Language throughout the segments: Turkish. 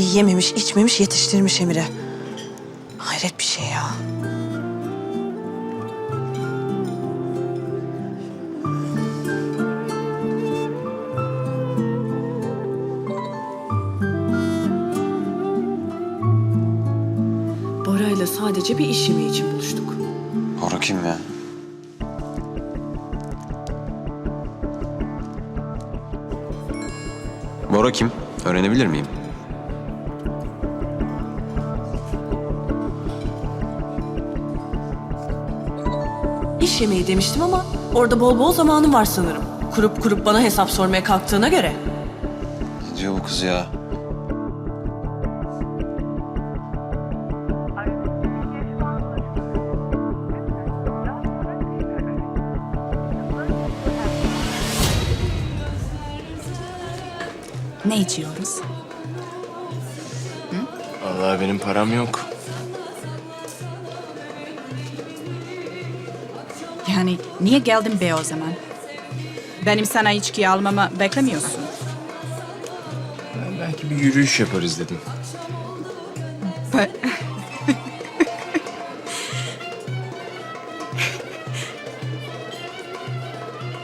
istediği yememiş, içmemiş, yetiştirmiş Emir'e. Hayret bir şey ya. Bora'yla sadece bir iş yemeği için buluştuk. Bora kim ya? Bora kim? Öğrenebilir miyim? İş yemeği demiştim ama orada bol bol zamanım var sanırım. Kurup kurup bana hesap sormaya kalktığına göre. Ne diyor bu kız ya? Ne içiyoruz? Vallahi benim param yok. Yani niye geldin be o zaman? Benim sana içki almamı beklemiyorsun. Ben belki bir yürüyüş yaparız dedim.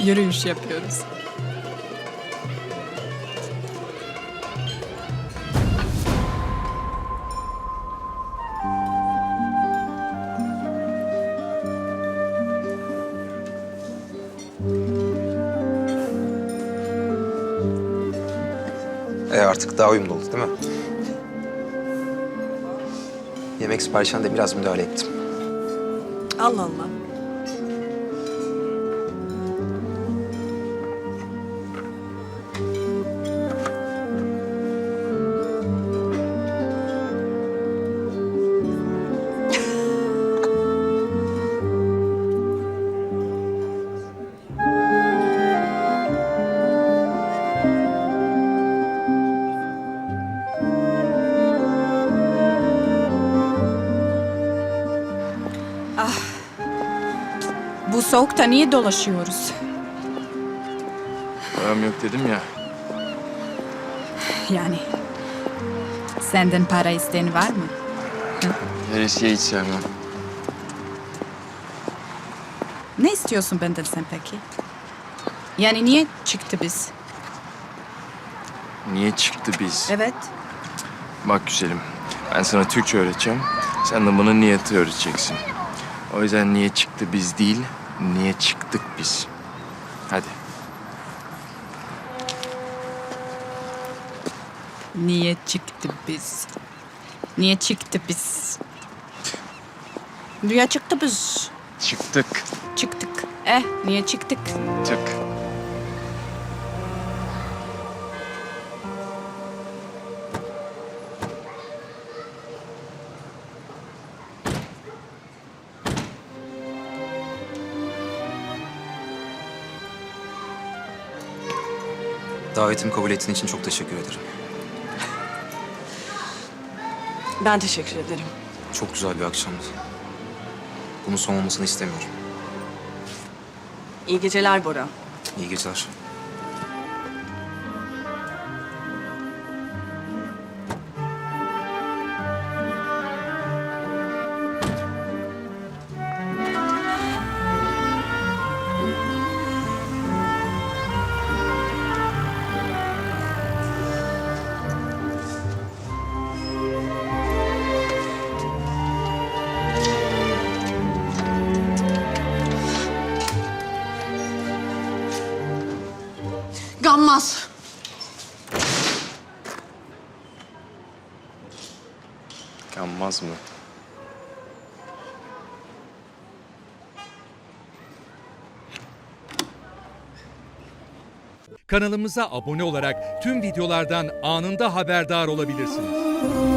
Yürüyüş yapıyoruz. E artık daha uyumlu oldu değil mi? Yemek siparişine de biraz müdahale ettim. Allah Allah. Bu soğukta niye dolaşıyoruz? Param yok dedim ya. Yani senden para isteyen var mı? Veresiye hiç sevmem. Ne istiyorsun benden sen peki? Yani niye çıktı biz? Niye çıktı biz? Evet. Bak güzelim. Ben sana Türkçe öğreteceğim. Sen de bana niyeti öğreteceksin. O yüzden niye çıktı biz değil, niye çıktık biz. Hadi. Niye çıktı biz? Niye çıktı biz? Niye çıktı biz? Çıktık. Çıktık. Eh, niye çıktık? Tık. Davetimi kabul ettiğin için çok teşekkür ederim. Ben teşekkür ederim. Çok güzel bir akşamdı. Bunun son olmasını istemiyorum. İyi geceler Bora. İyi geceler. Gammaz. Yanmaz mı? Kanalımıza abone olarak tüm videolardan anında haberdar olabilirsiniz.